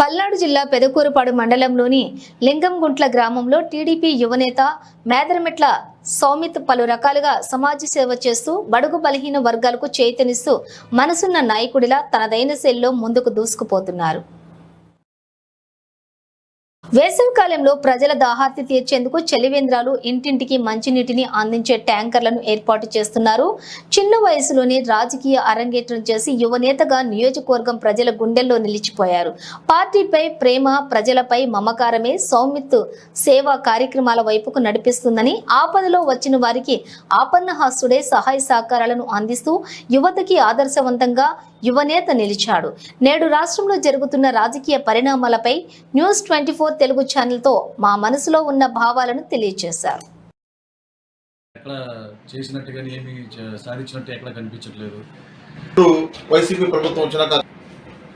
పల్నాడు జిల్లా పెదకూరుపాడు మండలంలోని లింగంగుంట్ల గ్రామంలో టీడీపీ యువనేత మేదరమెట్ల సౌమిత్ పలు రకాలుగా సమాజ సేవ చేస్తూ బడుగు బలహీన వర్గాలకు చైతన్యస్తూ మనసున్న నాయకుడిలా తనదైన శైలిలో ముందుకు దూసుకుపోతున్నారు. వేసవి కాలంలో ప్రజల దాహార్తి తీర్చేందుకు చలివేంద్రాలు ఇంటింటికి మంచినీటిని అందించే ట్యాంకర్లను ఏర్పాటు చేస్తున్నారు. చిన్న వయసులోనే రాజకీయ అరంగేట్రం చేసి యువనేతగా నియోజకవర్గం ప్రజల గుండెల్లో నిలిచిపోయారు. పార్టీపై ప్రేమ ప్రజలపై మమకారమే సౌమిత్ సేవా కార్యక్రమాల వైపుకు నడిపిస్తుందని ఆపదలో వచ్చిన వారికి ఆపన్నహాస్తుడే సహాయ సహకారాలను అందిస్తూ యువతకి ఆదర్శవంతంగా యువనేత నిలిచాడు. నేడు రాష్ట్రంలో జరుగుతున్న రాజకీయ పరిణామాలపై న్యూస్ ట్వంటీ తెలుగు ఛానల్తో మా మనసులో ఉన్న భావాలను తెలియజేశారు వైసీపీ ప్రభుత్వం వచ్చినాక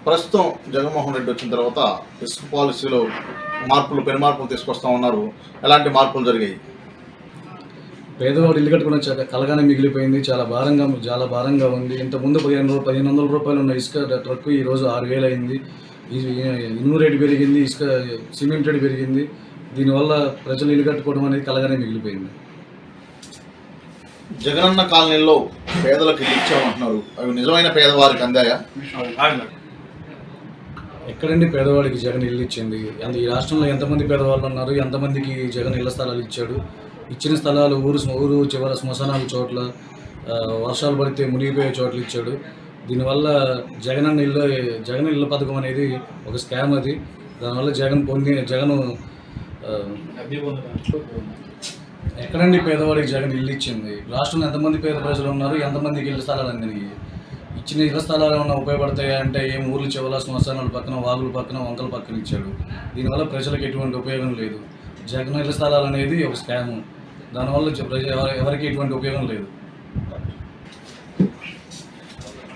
ప్రస్తుతం జగన్మోహన్ రెడ్డి వచ్చిన తర్వాత ఇసుక పాలసీలో మార్పులు పెను మార్పులు తీసుకొస్తా ఉన్నారు. ఎలాంటి మార్పులు జరిగాయి? పేదవాడు ఇల్లు కట్టుకున్న చాలా కలగానే మిగిలిపోయింది. చాలా భారంగా చాలా భారంగా ఉంది. ఇంత ముందు పదిహేను పదిహేను వందల రూపాయలు ఉన్న ఇసుక ట్రక్ ఈ రోజు ఆరు వేలు అయింది. ఇనుము రేటు పెరిగింది ఇసుక సిమెంట్ రేటు పెరిగింది. దీనివల్ల ప్రజలు ఇల్లు కట్టుకోవడం అనేది కలగానే మిగిలిపోయింది. జగనన్న కాలనీలో పేదలకు ఇల్లు ఇచ్చామంటున్నారు. అవి నిజమైన పేదవారికి అందాయా? ఎక్కడండి పేదవాడికి జగన్ ఇల్లు ఇచ్చింది? ఈ రాష్ట్రంలో ఎంతమంది పేదవాళ్ళు ఉన్నారు? ఎంతమందికి జగన్ ఇళ్ళ స్థలాలు ఇచ్చాడు? ఇచ్చిన స్థలాలు ఊరు ఊరు చివర శ్మశానాల చోట్ల వర్షాలు పడితే మునిగిపోయే చోట్ల ఇచ్చాడు. దీనివల్ల జగన్ ఇల్లు జగన్ ఇళ్ళ పథకం అనేది ఒక స్కామ్ అది. దానివల్ల జగన్ పొంది జగన్ ఎక్కడండి పేదవాడికి జగన్ ఇల్లు ఇచ్చింది? రాష్ట్రంలో ఎంతమంది పేద ప్రజలు ఉన్నారు? ఎంతమందికి ఇళ్ళ స్థలాలు అందినాయి? ఇచ్చిన ఇళ్ళ స్థలాలు ఏమైనా ఉపయోగపడతాయా అంటే ఏం ఊర్లు చివర శ్మశానాల పక్కన వాగుల పక్కన వంకల పక్కన ఇచ్చాడు. దీనివల్ల ప్రజలకు ఎటువంటి ఉపయోగం లేదు. జగన్ ఇళ్ళ స్థలాలు అనేది ఒక స్కామ్. దానివల్ల ఎవరికి ఎటువంటి ఉపయోగం లేదు.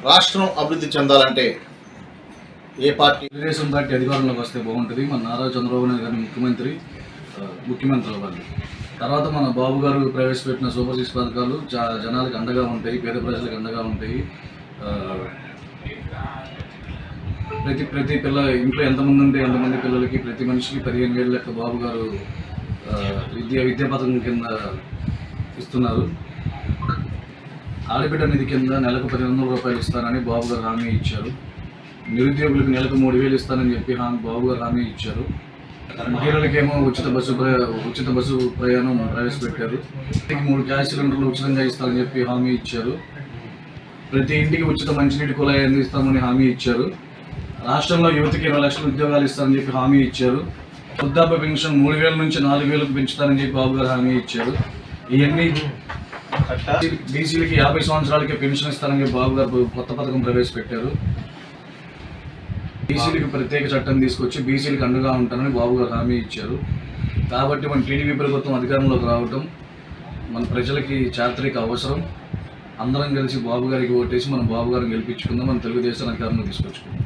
రాష్ట్రం అభివృద్ధి చెందాలంటే ఏ పార్టీ తెలుగుదేశం పార్టీ అధికారంలోకి వస్తే బాగుంటుంది. మన నారా చంద్రబాబు నాయుడు గారు ముఖ్యమంత్రి ముఖ్యమంత్రి అవ్వాలి. తర్వాత మన బాబు గారు ప్రవేశపెట్టిన సూపర్ సిక్స్ పథకాలు జనాలకు అండగా ఉంటాయి పేద ప్రజలకు అండగా ఉంటాయి. ప్రతి ప్రతి పిల్ల ఇంట్లో ఎంతమంది ఉంటే ఎంతమంది పిల్లలకి ప్రతి మనిషికి పదిహేను వేలు లెక్క బాబు గారు విద్యా విద్యా పథకం కింద ఇస్తున్నారు. ఆడబిడ్డ నిధి కింద నెలకు పది వందల రూపాయలు ఇస్తానని బాబు గారు హామీ ఇచ్చారు. నిరుద్యోగులకు నెలకు మూడు వేలు ఇస్తానని చెప్పి హామీ బాబు గారు హామీ ఇచ్చారు. మహిళలకేమో ఉచిత బస్సు ఉచిత బస్సు ప్రయాణం ప్రవేశపెట్టారు. మూడు గ్యాస్ సిలిండర్లు ఉచితంగా ఇస్తారని చెప్పి హామీ ఇచ్చారు. ప్రతి ఇంటికి ఉచిత మంచినీటి కుళాయి అందిస్తామని హామీ ఇచ్చారు. రాష్ట్రంలో యువతకి ఇరవై లక్షల ఉద్యోగాలు ఇస్తారని చెప్పి హామీ ఇచ్చారు. వృద్ధాప్య పెన్షన్ మూడు వేల నుంచి నాలుగు వేలకు పెంచుతారని చెప్పి బాబు గారు హామీ ఇచ్చారు. ఇవన్నీ బీసీలకి యాభై సంవత్సరాలకి పెన్షన్ ఇస్తారని చెప్పి బాబు గారు కొత్త పథకం ప్రవేశపెట్టారు. బీసీలకు ప్రత్యేక చట్టం తీసుకొచ్చి బీసీలకు అండగా ఉంటానని బాబు గారు హామీ ఇచ్చారు. కాబట్టి మన టీడీపీ ప్రభుత్వం అధికారంలోకి రావటం మన ప్రజలకి చారిత్రక అవసరం. అందరం కలిసి బాబు గారికి ఓటేసి మనం బాబు గారిని గెలిపించుకుందాం మన తెలుగుదేశం అధికారంలో తీసుకొచ్చుకుందాం